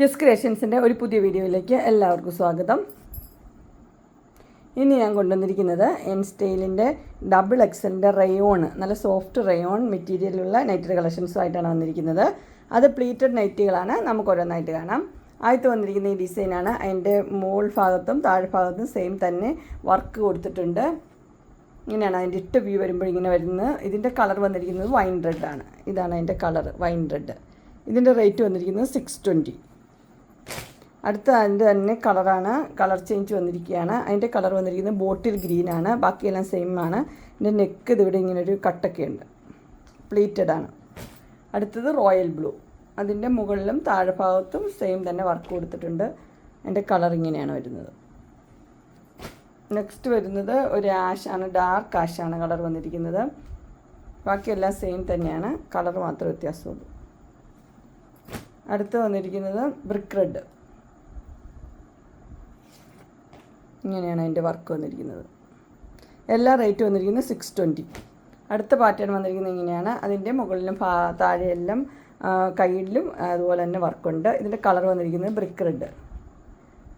ജസ് ക്രിയേഷൻസിന്റെ ഒരു പുതിയ വീഡിയോയിലേക്ക് എല്ലാവർക്കും സ്വാഗതം. ഇനി ഞാൻ കൊണ്ടുവന്നിരിക്കുന്നത് എൻ സ്റ്റൈലിന്റെ ഡബിൾ എക്സലിന്റെ റയോൺ നല്ല സോഫ്റ്റ് റയോൺ മെറ്റീരിയലുള്ള നൈറ്റ് കളക്ഷൻസുമായിട്ടാണ് വന്നിരിക്കുന്നത്. അത് പ്ലീറ്റഡ് നൈറ്റുകളാണ് നമുക്ക് ഓരോന്നായിട്ട് കാണാം. ആദ്യത്തെ വന്നിരിക്കുന്ന ഈ ഡിസൈനാണ് അതിന്റെ മോൾ ഭാഗത്തും താഴ്ഭാഗത്തും സെയിം തന്നെ വർക്ക് കൊടുത്തിട്ടുണ്ട്. ഇങ്ങനെയാണ് അതിന്റെ ഇട്ട് വ്യൂ വരുമ്പോൾ ഇങ്ങനെ വരുന്നത്. ഇതിന്റെ കളർ വന്നിരിക്കുന്നത് വൈൻ റെഡ് ആണ്. ഇതാണ് അതിന്റെ കളർ വൈൻ റെഡ് ഇതിന്റെ റേറ്റ് വന്നിരിക്കുന്നത് സിക്സ് ട്വന്റി അടുത്ത അതിന്റെ തന്നെ കളറാണ് കളർ ചേഞ്ച് വന്നിരിക്കുകയാണ്. അതിന്റെ കളർ വന്നിരിക്കുന്നത് ബോട്ടിൽ ഗ്രീനാണ് ബാക്കിയെല്ലാം സെയിം ആണ്. ഇതിന്റെ നെക്ക് ഇതിവിടെ ഇങ്ങനെ ഒരു കട്ടൊക്കെ ഉണ്ട്. പ്ലീറ്റഡ് ആണ്. അടുത്തത് റോയൽ ബ്ലൂ അതിന്റെ മുകളിലും താഴെഭാഗത്തും സെയിം തന്നെ വർക്ക് കൊടുത്തിട്ടുണ്ട്. അതിന്റെ കളർ ഇങ്ങനെയാണ് വരുന്നത്. നെക്സ്റ്റ് വരുന്നത് ഒരു ആഷാണ് ഡാർക്ക് ആഷാണ് കളർ വന്നിരിക്കുന്നത്. ബാക്കിയെല്ലാം സെയിം തന്നെയാണ്. കളർ മാത്രം വ്യത്യാസമുള്ളൂ. അടുത്ത് വന്നിരിക്കുന്നത് ബ്രിക്ക് റെഡ് ഇങ്ങനെയാണ് അതിന്റെ വർക്ക് വന്നിരിക്കുന്നത്. എല്ലാ റേറ്റ് വന്നിരിക്കുന്നത് സിക്സ് ട്വന്റി അടുത്ത പാറ്റേൺ വന്നിരിക്കുന്നത് ഇങ്ങനെയാണ്. അതിന്റെ മുകളിലും താഴെയെല്ലാം കയ്യിലും അതുപോലെ തന്നെ വർക്കുണ്ട്. ഇതിന്റെ കളർ വന്നിരിക്കുന്നത് ബ്രിക്ക് റെഡ്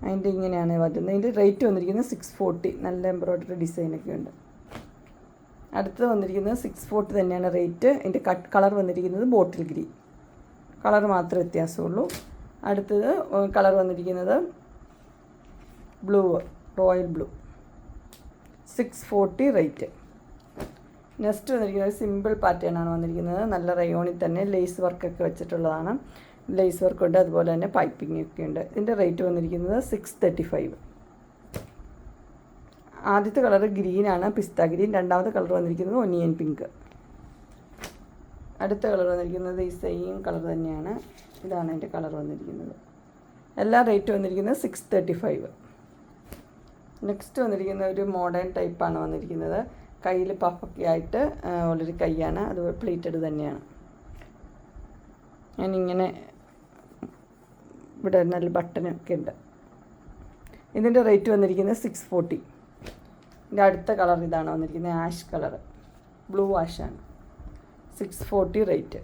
അതിന്റെ ഇങ്ങനെയാണ് വരുന്നത് ഇതിന്റെ റേറ്റ് വന്നിരിക്കുന്നത് സിക്സ് ഫോർട്ടി നല്ല എംബ്രോയ്ഡറി ഡിസൈനൊക്കെ ഉണ്ട്. അടുത്തത് വന്നിരിക്കുന്നത് സിക്സ് ഫോർട്ടി തന്നെയാണ് റേറ്റ് ഇതിന്റെ കട്ട് കളർ വന്നിരിക്കുന്നത് ബോട്ടിൽ ഗ്രീൻ കളർ മാത്രമേ വ്യത്യാസമുള്ളൂ. അടുത്തത് കളർ വന്നിരിക്കുന്നത് blue royal blue. Six forty rate next വന്നിരിക്കുന്നത് സിമ്പിൾ പാറ്റേൺ ആണ് വന്നിരിക്കുന്നത്. നല്ല റയോണിൽ തന്നെ ലേസ് വർക്കൊക്കെ വെച്ചിട്ടുള്ളതാണ്. ലേസ് വർക്കുണ്ട് അതുപോലെ തന്നെ പൈപ്പിംഗ് ഒക്കെ ഉണ്ട്. ഇതിന്റെ റേറ്റ് വന്നിരിക്കുന്നത് സിക്സ് തേർട്ടി ഫൈവ് ആദ്യത്തെ കളർ ഗ്രീനാണ് പിസ്ത ഗ്രീൻ രണ്ടാമത്തെ കളർ വന്നിരിക്കുന്നത് ഒനിയൻ പിങ്ക് അടുത്ത കളർ വന്നിരിക്കുന്നത് ഈ സെയിം കളർ തന്നെയാണ്. ഇതാണ് എന്റെ കളർ വന്നിരിക്കുന്നത്. എല്ലാ റേറ്റ് വന്നിരിക്കുന്നത് സിക്സ് തേർട്ടി ഫൈവ് നെക്സ്റ്റ് വന്നിരിക്കുന്ന ഒരു മോഡേൺ ടൈപ്പാണ് വന്നിരിക്കുന്നത്. കയ്യിൽ പഫൊക്കെ ആയിട്ട് ഉള്ളൊരു കൈയാണ്. അത് പ്ലേറ്റഡ് തന്നെയാണ്. ഞാനിങ്ങനെ ഇവിടെ നല്ല ബട്ടനൊക്കെ ഉണ്ട്. ഇതിന്റെ റേറ്റ് വന്നിരിക്കുന്നത് സിക്സ് ഫോർട്ടി ഇതിന്റെ അടുത്ത കളർ ഇതാണ് വന്നിരിക്കുന്നത് ആഷ് കളർ ബ്ലൂ ആഷാണ് സിക്സ് ഫോർട്ടി റേറ്റ്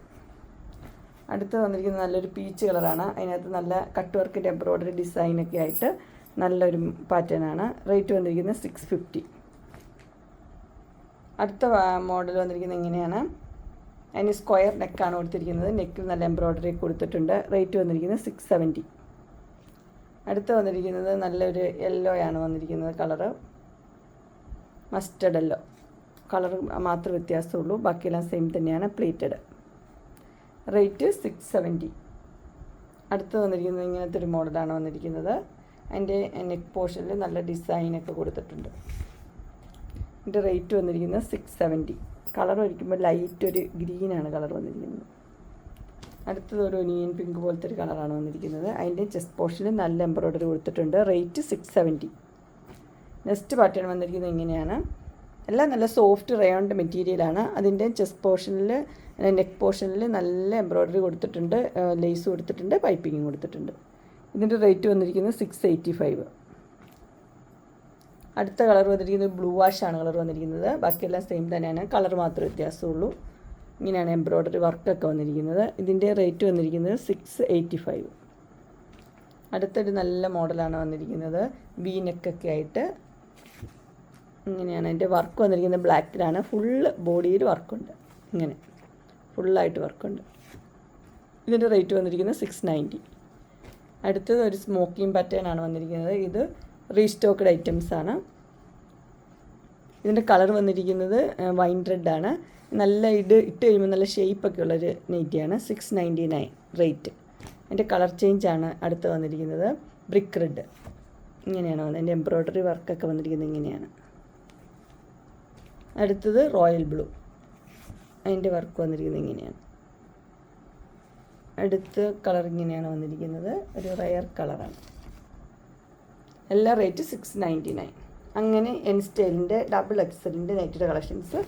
അടുത്ത് വന്നിരിക്കുന്നത് നല്ലൊരു പീച്ച് കളറാണ് അതിനകത്ത് നല്ല കട്ട് വർക്കിന്റെ എംബ്രോയ്ഡറി ഡിസൈനൊക്കെ ആയിട്ട് നല്ലൊരു പാറ്റേണാണ് റേറ്റ് വന്നിരിക്കുന്നത് സിക്സ് ഫിഫ്റ്റി അടുത്ത മോഡൽ വന്നിരിക്കുന്നത് ഇങ്ങനെയാണ്. അതിന് സ്ക്വയർ നെക്കാണ് കൊടുത്തിരിക്കുന്നത്. നെക്കിൽ നല്ല എംബ്രോയ്ഡറി കൊടുത്തിട്ടുണ്ട്. റേറ്റ് വന്നിരിക്കുന്നത് സിക്സ് സെവന്റി അടുത്ത് വന്നിരിക്കുന്നത് നല്ലൊരു യെല്ലോ ആണ് വന്നിരിക്കുന്നത് കളറ് മസ്റ്റഡ് യെല്ലോ കളർ മാത്രമേ വ്യത്യാസമുള്ളൂ. ബാക്കിയെല്ലാം സെയിം തന്നെയാണ്. പ്ലേറ്റഡ് റേറ്റ് സിക്സ് സെവന്റി അടുത്ത് വന്നിരിക്കുന്നത് ഇങ്ങനത്തെ ഒരു മോഡലാണ് വന്നിരിക്കുന്നത്. അതിന്റെ നെക്ക് പോർഷനിൽ നല്ല ഡിസൈനൊക്കെ കൊടുത്തിട്ടുണ്ട്. ഇതിന്റെ റേറ്റ് വന്നിരിക്കുന്നത് സിക്സ് സെവന്റി കളർ ഒഴിക്കുമ്പോൾ ലൈറ്റ് ഒരു ഗ്രീനാണ് കളർ വന്നിരിക്കുന്നത്. അടുത്തത് ഒരു ഒനിയൻ പിങ്ക് പോലത്തെ ഒരു കളറാണ് വന്നിരിക്കുന്നത്. അതിന്റെ ചെസ്റ്റ് പോർഷനിൽ നല്ല എംബ്രോയ്ഡറി കൊടുത്തിട്ടുണ്ട്. Rate six seventy next pattern വന്നിരിക്കുന്നത് ഇങ്ങനെയാണ്. എല്ലാം നല്ല സോഫ്റ്റ് റയോണ്ട് മെറ്റീരിയലാണ് അതിന്റെ ചെസ്റ്റ് പോർഷനിൽ നെക്ക് പോർഷനിൽ നല്ല എംബ്രോയ്ഡറി കൊടുത്തിട്ടുണ്ട്. ലേസ് കൊടുത്തിട്ടുണ്ട് പൈപ്പിങ്ങും കൊടുത്തിട്ടുണ്ട്. ഇതിന്റെ റേറ്റ് വന്നിരിക്കുന്നത് സിക്സ് എയ്റ്റി ഫൈവ് അടുത്ത കളർ വന്നിരിക്കുന്നത് ബ്ലൂ വാഷ് ആണ് കളർ വന്നിരിക്കുന്നത്. ബാക്കിയെല്ലാം സെയിം തന്നെയാണ്. കളർ മാത്രമേ വ്യത്യാസമുള്ളൂ. ഇങ്ങനെയാണ് എംബ്രോയ്ഡറി വർക്കൊക്കെ വന്നിരിക്കുന്നത്. ഇതിന്റെ റേറ്റ് വന്നിരിക്കുന്നത് സിക്സ് എയ്റ്റി ഫൈവ് അടുത്തൊരു നല്ല മോഡലാണ് വന്നിരിക്കുന്നത്. വി നെക്കൊക്കെ ആയിട്ട്. ഇങ്ങനെയാണ്. അതിന്റെ വർക്ക് വന്നിരിക്കുന്നത് ബ്ലാക്കിലാണ് ഫുള്ള് ബോഡിയിൽ വർക്കുണ്ട് ഇങ്ങനെ. ഫുള്ളായിട്ട് വർക്കുണ്ട് ഇതിന്റെ റേറ്റ് വന്നിരിക്കുന്നത് സിക്സ് നയന്റി അടുത്തത് ഒരു സ്മോക്കിംഗ് പാറ്റേൺ ആണ് വന്നിരിക്കുന്നത്. ഇത് റീസ്റ്റോക്ക്ഡ് ഐറ്റംസ് ആണ്. ഇതിന്റെ കളർ വന്നിരിക്കുന്നത് വൈൻ റെഡ് ആണ്. നല്ല ഇട് ഇട്ട് കഴിയുമ്പോൾ നല്ല ഷേപ്പൊക്കെ ഉള്ളൊരു നെയ്റ്റിയാണ് സിക്സ് നയന്റി നയൻ റേറ്റ് അതിന്റെ കളർ ചേഞ്ച് ആണ് അടുത്ത് വന്നിരിക്കുന്നത്. ബ്രിക്ക് റെഡ് ഇങ്ങനെയാണ് വന്നത്. എന്റെ എംബ്രോയ്ഡറി വർക്കൊക്കെ വന്നിരിക്കുന്നത് ഇങ്ങനെയാണ്. അടുത്തത് റോയൽ ബ്ലൂ അതിന്റെ വർക്ക് വന്നിരിക്കുന്നത് ഇങ്ങനെയാണ്. അടുത്ത കളർ ഇങ്ങനെയാണ് വന്നിരിക്കുന്നത്. ഒരു റയർ കളറാണ് എല്ലാ റേറ്റ് സിക്സ് നയന്റി നയൻ അങ്ങനെ എൻ സ്റ്റൈലിന്റെ ഡബിൾ എക്സലിന്റെ നൈറ്റിയുടെ കളക്ഷൻസ്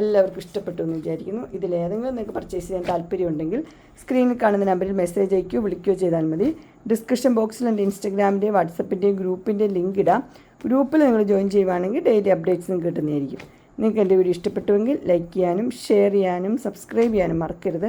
എല്ലാവർക്കും ഇഷ്ടപ്പെട്ടു എന്ന് വിചാരിക്കുന്നു. ഇതിലേതെങ്കിലും നിങ്ങൾക്ക് പർച്ചേസ് ചെയ്യാൻ താല്പര്യമുണ്ടെങ്കിൽ സ്ക്രീനിൽ കാണുന്ന നമ്പറിൽ മെസ്സേജ് അയക്കുകയോ വിളിക്കുകയോ ചെയ്താൽ മതി. ഡിസ്ക്രിപ്ഷൻ ബോക്സിൽ എന്റെ ഇൻസ്റ്റഗ്രാമിന്റെയും വാട്സപ്പിന്റെയും ഗ്രൂപ്പിന്റെയും ലിങ്ക് ഇടാം. ഗ്രൂപ്പിൽ നിങ്ങൾ ജോയിൻ ചെയ്യുവാണെങ്കിൽ ഡെയിലി അപ്ഡേറ്റ്സ് കിട്ടുന്നതായിരിക്കും. നിങ്ങൾക്ക് എന്റെ വീഡിയോ ഇഷ്ടപ്പെട്ടുവെങ്കിൽ ലൈക്ക് ചെയ്യാനും ഷെയർ ചെയ്യാനും സബ്സ്ക്രൈബ് ചെയ്യാനും മറക്കരുത്.